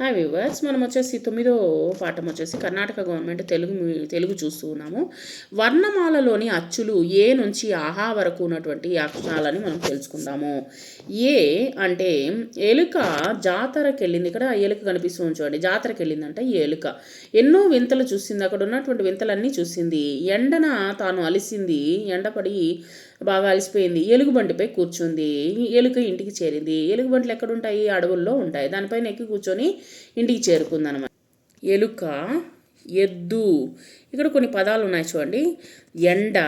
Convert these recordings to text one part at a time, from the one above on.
Hi viewers మనం వచ్చేసి తొమ్మిదో పాఠం వచ్చేసి కర్ణాటక గవర్నమెంట్ తెలుగు తెలుగు చూస్తూ ఉన్నాము. వర్ణమాలలోని అచ్చులు ఏ నుంచి ఆహా వరకు ఉన్నటువంటి అక్షరాలని మనం తెలుసుకుందాము. ఏ అంటే ఎలుక జాతరకి వెళ్ళింది ఇక్కడ ఎలుక కనిపిస్తుంది చూడండి జాతరకి వెళ్ళిందంటే ఈ ఎలుక. ఎన్నో వింతలు చూసింది. అక్కడ ఉన్నటువంటి వింతలన్నీ చూసింది. ఎండన తాను అలిసింది. ఎండపడి బాగా అలసిపోయింది ఎలుగుబంటిపై కూర్చుంది. ఎలుక ఇంటికి చేరింది. ఎలుగుబంట్లు ఎక్కడ ఉంటాయి అడవుల్లో ఉంటాయి. దానిపైన ఎక్కి కూర్చొని ఇంటికి చేరుకుందనమాట. ఎలుక ఎద్దు. ఇక్కడ కొన్ని పదాలు ఉన్నాయి చూడండి. ఎండ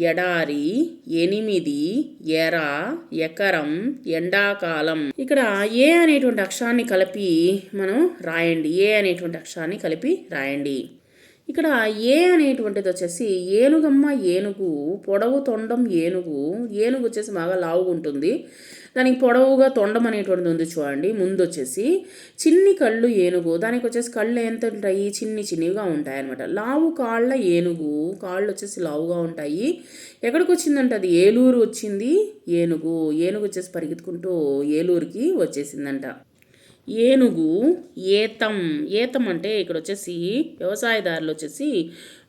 ఎడారి ఎనిమిది ఎర ఎకరం ఎండాకాలం. ఇక్కడ ఏ అనేటువంటి అక్షరాన్ని కలిపి మనం రాయండి? ఏ అనేటువంటి అక్షరాన్ని కలిపి రాయండి? ఇక్కడ ఏ అనేటువంటిది వచ్చేసి ఏనుగమ్మ ఏనుగు పొడవు తొండం ఏనుగు ఏనుగు వచ్చేసి బాగా లావుగా ఉంటుంది. దానికి పొడవుగా తొండం అనేటువంటిది ఉంది చూడండి. ముందు వచ్చేసి చిన్ని కళ్ళు ఏనుగు దానికి వచ్చేసి కళ్ళు ఎంత ఉంటాయి? చిన్ని చిన్నిగా ఉంటాయి అనమాట లావు కాళ్ళ ఏనుగు కాళ్ళు వచ్చేసి లావుగా ఉంటాయి. ఎక్కడికి వచ్చిందంటే అది? ఏలూరు వచ్చింది. ఏనుగు ఏనుగు వచ్చేసి పరిగెత్తుకుంటూ ఏలూరుకి వచ్చేసిందంట. ఏనుగు ఏతం. ఏతం అంటే ఇక్కడ వచ్చేసి వ్యవసాయదారులు వచ్చేసి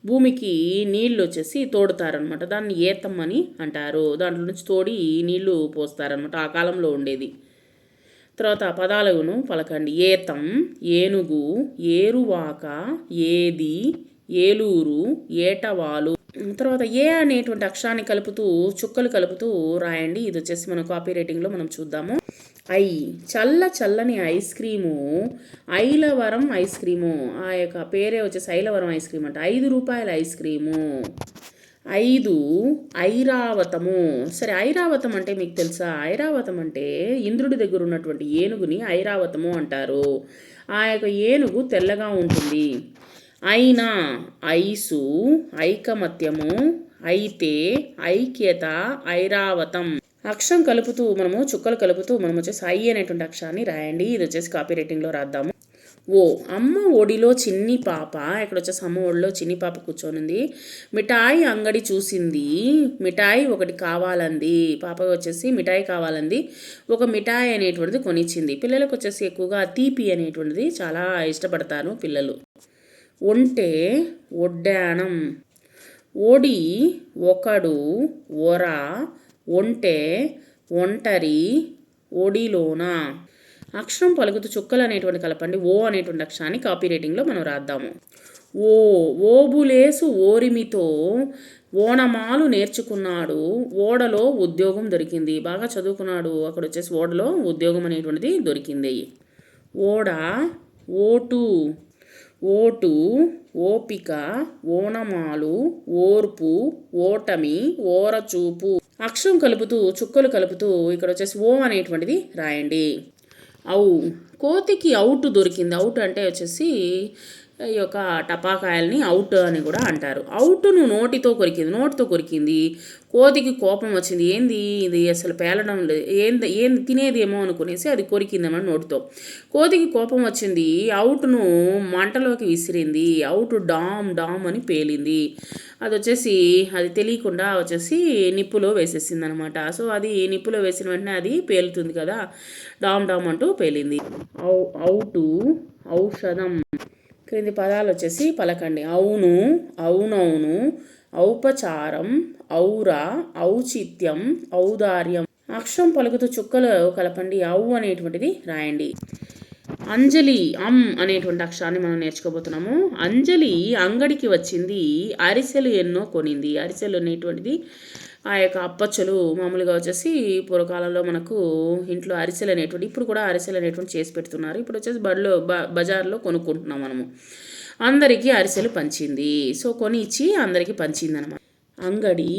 భూమికి నీళ్ళు వచ్చేసి తోడుతారనమాట దాన్ని ఏతం అని అంటారు. దాంట్లో నుంచి తోడి నీళ్ళు పోస్తారనమాట ఆ కాలంలో ఉండేది. తర్వాత పదాలను పలకండి. ఏతం ఏనుగు ఏరువాక ఏది ఏలూరు ఏటవాలు. తర్వాత ఏ అనేటువంటి అక్షరాన్ని కలుపుతూ చుక్కలు కలుపుతూ రాయండి. ఇది వచ్చేసి మనం కాపీ రైటింగ్లో మనం చూద్దాము. ఐ చల్ల చల్లని ఐస్ క్రీము. ఐలవరం ఐస్ క్రీము. ఆ యొక్క పేరే వచ్చేసి ఐలవరం ఐస్ క్రీమ్ అంట. ఐదు రూపాయల ఐస్ క్రీము. ఐదు ఐరావతము. సరే ఐరావతం అంటే మీకు తెలుసా? ఐరావతం అంటే ఇంద్రుడి దగ్గర ఉన్నటువంటి ఏనుగుని ఐరావతము అంటారు. ఆ యొక్క ఏనుగు తెల్లగా ఉంటుంది. అయినా ఐసు ఐకమత్యము అయితే ఐక్యత ఐరావతం. అక్షరం కలుపుతూ మనము చుక్కలు కలుపుతూ మనం వచ్చేసి ఐ అనేటువంటి అక్షరాన్ని రాయండి. ఇది వచ్చేసి కాపీ రైటింగ్లో రాద్దాము. ఓ అమ్మ ఒడిలో చిన్ని పాప. ఇక్కడ వచ్చేసి అమ్మ ఒడిలో చిన్ని పాప కూర్చొనింది. మిఠాయి అంగడి చూసింది. మిఠాయి ఒకటి కావాలంది. పాప వచ్చేసి మిఠాయి కావాలంది. ఒక మిఠాయి అనేటువంటిది కొనిచ్చింది. పిల్లలకు వచ్చేసి ఎక్కువగా తీపి అనేటువంటిది చాలా ఇష్టపడతారు పిల్లలు. ఒంటే ఒడ్డాణం. ఒడి ఒకడు ఒర ఒంటె ఒంటరి ఒడిలోన. అక్షరం పలుకుతూ చుక్కలు అనేటువంటి కలపండి. ఓ అనేటువంటి అక్షరాన్ని కాపీ రేటింగ్లో మనం రాద్దాము. ఓ ఓబులేసు ఓరిమితో ఓనమాలు నేర్చుకున్నాడు. ఓడలో ఉద్యోగం దొరికింది. బాగా చదువుకున్నాడు. అక్కడ వచ్చేసి ఓడలో ఉద్యోగం అనేటువంటిది దొరికింది. ఓడ ఓటు. ఓటు ఓపిక ఓనమాలు ఓర్పు ఓటమి ఓరచూపు. అక్షరం కలుపుతూ చుక్కలు కలుపుతూ ఇక్కడ వచ్చేసి ఓ అనేటువంటిది రాయండి. అవు కోతికి అవుట్ దొరికింది. అవుట్ అంటే వచ్చేసి ఈ యొక్క టపాకాయల్ని అవుట్ అని కూడా అంటారు. అవుట్ను నోటితో కొరికింది నోటితో కొరికింది. కోతికి కోపం వచ్చింది. ఏంది ఇది అసలు పేలడం లేదు. ఏంది ఏం తినేదేమో అనుకునేసి అది కొరికిందన్నమాట నోటితో. కోతికి కోపం వచ్చింది. అవుట్ను మంటలోకి విసిరింది. అవుట్ డామ్ డామ్ అని పేలింది. అది వచ్చేసి అది తెలియకుండా వచ్చేసి నిప్పులో వేసేసింది అనమాట సో అది నిప్పులో వేసిన వెంటనే అది పేలుతుంది కదా. డామ్ డామ్ అంటూ పేలింది. ఔ అవుటు ఔషధం. క్రింది పదాలు వచ్చేసి పలకండి. అవును అవునవును ఔపచారం ఔర ఔచిత్యం ఔదార్యం. అక్షరం పలుకుతూ చుక్కలు కలపండి. ఔ అనేటువంటిది రాయండి. అంజలి అమ్ అనేటువంటి అక్షరాన్ని మనం నేర్చుకోబోతున్నాము. అంజలి అంగడికి వచ్చింది అరిసెలు ఎన్నో కొనింది. అరిసెలు అనేటువంటిది ఆ యొక్క అప్పచ్చలు మామూలుగా వచ్చేసి పూర్వకాలంలో మనకు ఇంట్లో అరిసెలు అనేటువంటి ఇప్పుడు కూడా అరిసెలు అనేటువంటి చేసి పెడుతున్నారు. ఇప్పుడు వచ్చేసి బడిలో బ బజార్లో కొనుక్కుంటున్నాం మనము. అందరికీ అరిసెలు పంచింది. సో కొని ఇచ్చి అందరికీ పంచింది అనమాట అంగడి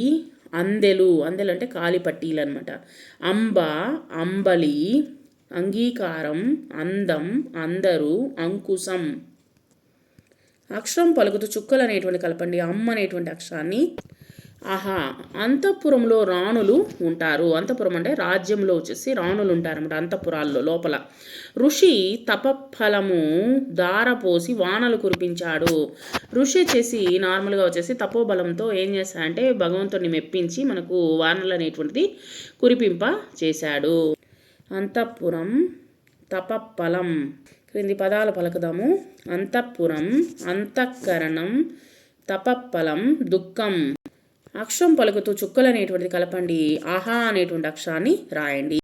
అందెలు అందెలు అంటే కాలి పట్టీలు అనమాట. అంబ అంబలి అంగీకారం అందం అందరూ అంకుశం. అక్షరం పలుకుతూ చుక్కలు అనేటువంటి కలపండి. అమ్మ అనేటువంటి అక్షరాన్ని ఆహా అంతఃపురంలో రాణులు ఉంటారు. అంతఃపురం అంటే రాజ్యంలో వచ్చేసి రాణులు ఉంటారన్నమాట అంతఃపురాల్లో లోపల. ఋషి తపఫలము దారపోసి వానలు కురిపించాడు. ఋషి వచ్చేసి నార్మల్గా వచ్చేసి తపోబలంతో ఏం చేస్తాడంటే భగవంతుడిని మెప్పించి మనకు వానలు అనేటువంటిది కురిపింప చేశాడు. అంతఃపురం తపఫలం. క్రింది పదాలు పలకదాము. అంతఃపురం అంతఃకరణం తపఫలం దుఃఖం. అక్షరం పలుకుతూ చుక్కలు అనేటువంటిది కలపండి ఆహా అనేటువంటి అక్షరాన్ని రాయండి.